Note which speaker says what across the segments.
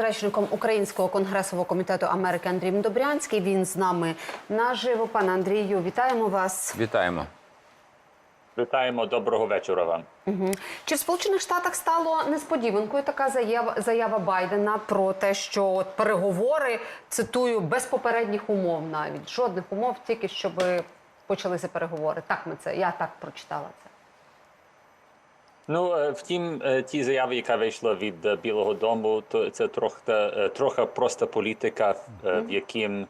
Speaker 1: Речником Українського конгресового комітету Америки Андрієм Добрянський. Він з нами наживо. Пане Андрію, вітаємо вас.
Speaker 2: Вітаємо.
Speaker 3: Вітаємо, доброго вечора вам.
Speaker 1: Чи в Сполучених Штатах стало несподіванкою така заява заява Байдена про те, що от переговори цитую без попередніх умов, навіть жодних умов, тільки щоб почалися переговори. Так ми це я так прочитала це.
Speaker 3: Ну е, втім, е, ті заяви, яка вийшла від е, Білого Дому, то це трохи трохи проста політика, в яким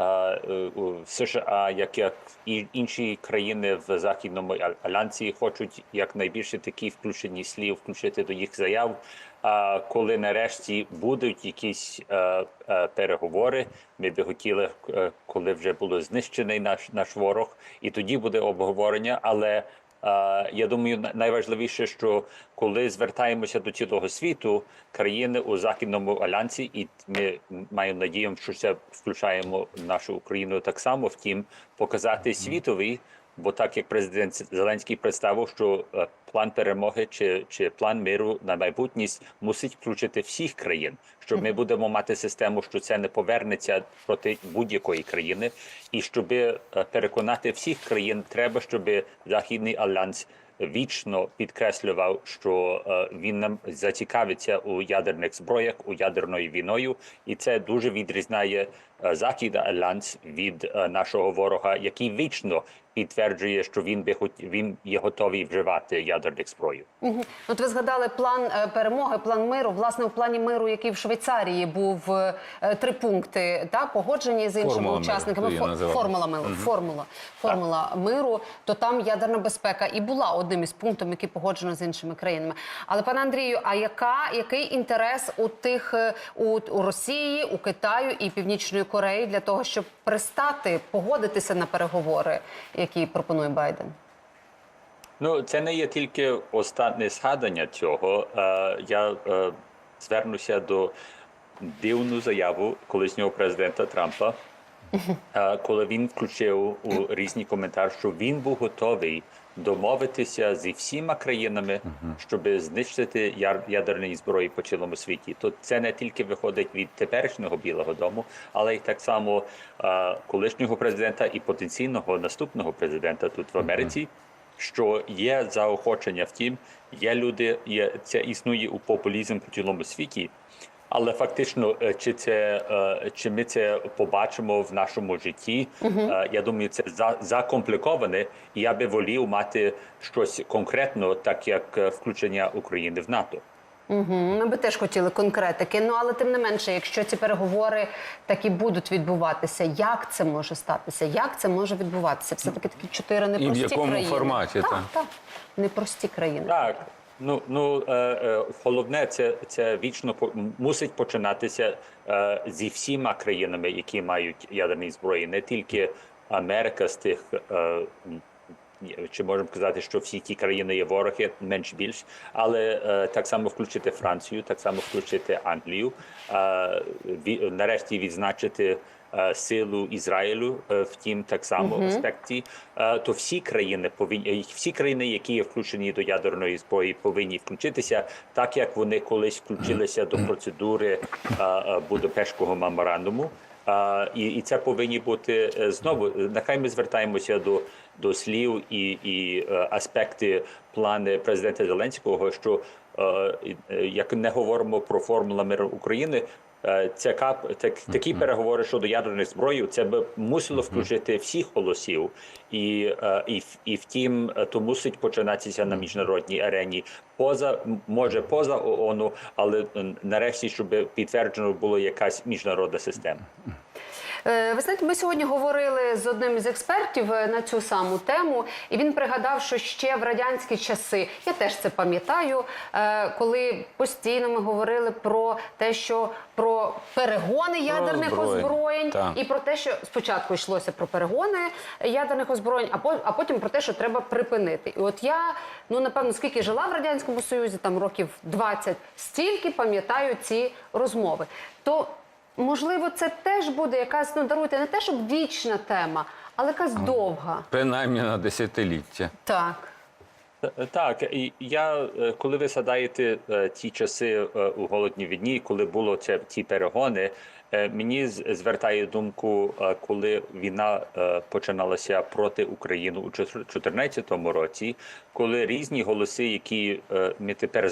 Speaker 3: е, США, як як і інші країни в західному Аль- альянсі, хочуть якнайбільше такі включені слів включити до їх заяв. А коли нарешті будуть якісь переговори, ми би хотіли, коли вже було знищений наш наш ворог, і тоді буде обговорення, але Я думаю, на- найважливіше, що коли звертаємося до цілого світу, країни у західному альянсі, і ми маємо надію, що це включаємо нашу Україну так само. Втім, показати світові, бо так як президент Зеленський представив, що е, план перемоги чи, чи план миру на майбутність мусить включити всіх країн, що ми будемо мати систему, що це не повернеться проти будь-якої країни, і щоб переконати всіх країн, треба, щоб західний альянс вічно підкреслював, що е, він нам зацікавиться у ядерних зброях, у ядерною війною, і це дуже відрізняє е, західний альянс від е, нашого ворога, який вічно підтверджує, що він би хот... він є готовий вживати ядерних зброю.
Speaker 1: Мгм. От ви згадали план перемоги, план миру. Власне, у плані миру, який в Швейцарії був три пункти, та погоджені з іншими
Speaker 2: Формула
Speaker 1: учасниками.
Speaker 2: то її
Speaker 1: Фо-
Speaker 2: називали.
Speaker 1: Формула миру, формула, формула миру. То там ядерна безпека і була одним із пунктів, який погоджено з іншими країнами. Але пане Андрію, а яка який інтерес у тих е, у, у Росії, у Китаю і Північної Кореї для того, щоб пристати, погодитися на переговори, які пропонує Байден?
Speaker 3: Ну, це не є тільки останнє згадання цього. Е, я е, звернуся до дивну заяву колишнього президента Трампа, коли він включив у різні коментарі, що він був готовий домовитися зі всіма країнами, щоб знищити ядерні зброї по цілому світі. То це не тільки виходить від теперішнього Білого Дому, але й так само колишнього президента і потенційного наступного президента тут в Америці що є заохочення. Втім, є люди, є це існує у популізм по цілому світі. Але фактично, е, чи це е, чи ми це побачимо в нашому житті? е, Я думаю, це за закомпліковане, і я би волів мати щось конкретно, так як включення України в НАТО.
Speaker 1: Угу. Ми би теж хотіли конкретики. Ну але тим не менше, якщо ці переговори таки будуть відбуватися, як це може статися? Як це може відбуватися? Все таки такі чотири непрості
Speaker 2: якому
Speaker 1: країни.
Speaker 2: форматі,
Speaker 1: Так,
Speaker 2: так?
Speaker 1: так. Непрості країни.
Speaker 3: Так. Ну ну е, е, головне, це це вічно мусить починатися е, зі всіма країнами, які мають ядерні зброї, не тільки Америка з тих. Е, чи можемо казати, що всі ті країни є вороги, менш більш, але е, так само включити Францію, так само включити Англію, е, ві- нарешті відзначити силу Ізраїлю е, в тім так само аспекті. Е, то всі країни повинні всі країни, які є включені до ядерної зброї, повинні включитися, так як вони колись включилися до процедури е, е, Будапештського меморандуму. А, і, і це повинні бути е, знову. е, Нехай ми звертаємося до, до слів і, і е, аспекти плани президента Зеленського, що е, е, як не говоримо про формула миру України. е, Це кап так, такі переговори щодо ядерних зброї. Це б мусило включити всіх голосів, і, е, і, і втім, е, то мусить починатися на міжнародній арені. Поза може поза ООН, але е, нарешті, щоб підтверджено було якась міжнародна система.
Speaker 1: Е, Ви знаєте, ми сьогодні говорили з одним із експертів е, на цю саму тему, і він пригадав, що ще в радянські часи я теж це пам'ятаю, е, коли постійно ми говорили про те, що про перегони ядерних
Speaker 2: озброєнь.
Speaker 1: озброєнь, і про те, що спочатку йшлося про перегони ядерних озброєнь, а по- а потім про те, що треба припинити. І от я ну напевно, скільки жила в радянському союзі, там років 20, стільки пам'ятаю ці розмови. То Можливо, це теж буде якась, ну даруйте, не те, щоб вічна тема, але якась довга.
Speaker 2: Принаймні на десятиліття.
Speaker 1: Так.
Speaker 3: Так, і я е, коли ви згадаєте е, ті часи е, у голодні війні, коли було це ті перегони, мені звертає думку, е, коли війна е, починалася проти України у 2014 році, коли різні голоси, які е, ми тепер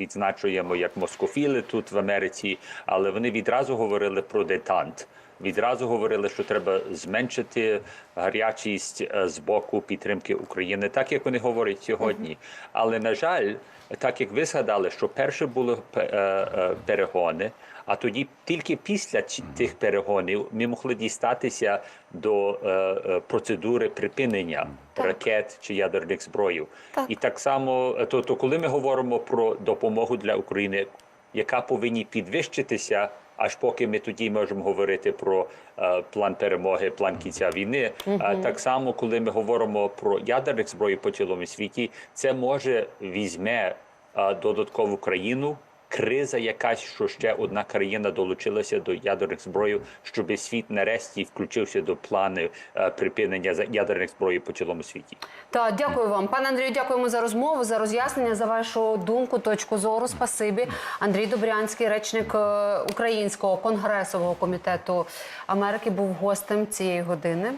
Speaker 3: відзначуємо як москофіли тут в Америці, але вони відразу говорили про детант. Відразу говорили, що треба зменшити гарячість е, з боку підтримки України, так як вони говорять сьогодні. Але на жаль, так як ви згадали, що перше були пе- е, е, перегони, а тоді тільки після тих перегонів ми могли дістатися до е, е, процедури припинення ракет чи ядерних зброїв.
Speaker 1: Так.
Speaker 3: І так само, е, то, то коли ми говоримо про допомогу для України, яка повинні підвищитися, аж поки ми тоді можемо говорити про е, план перемоги, план кінця війни. Е, так само, коли ми говоримо про ядерних зброї по цілому світі, це може візьме е, додаткову країну. Криза якась, що ще одна країна долучилася до ядерних зброї, щоб світ нарешті включився до плану е, припинення ядерних зброї по цілому світі.
Speaker 1: Та дякую вам, пане Андрію. Дякуємо за розмову, за роз'яснення, за вашу думку, точку зору. Спасибі. Андрій Добрянський, речник е, Українського конгресового комітету Америки, був гостем цієї години.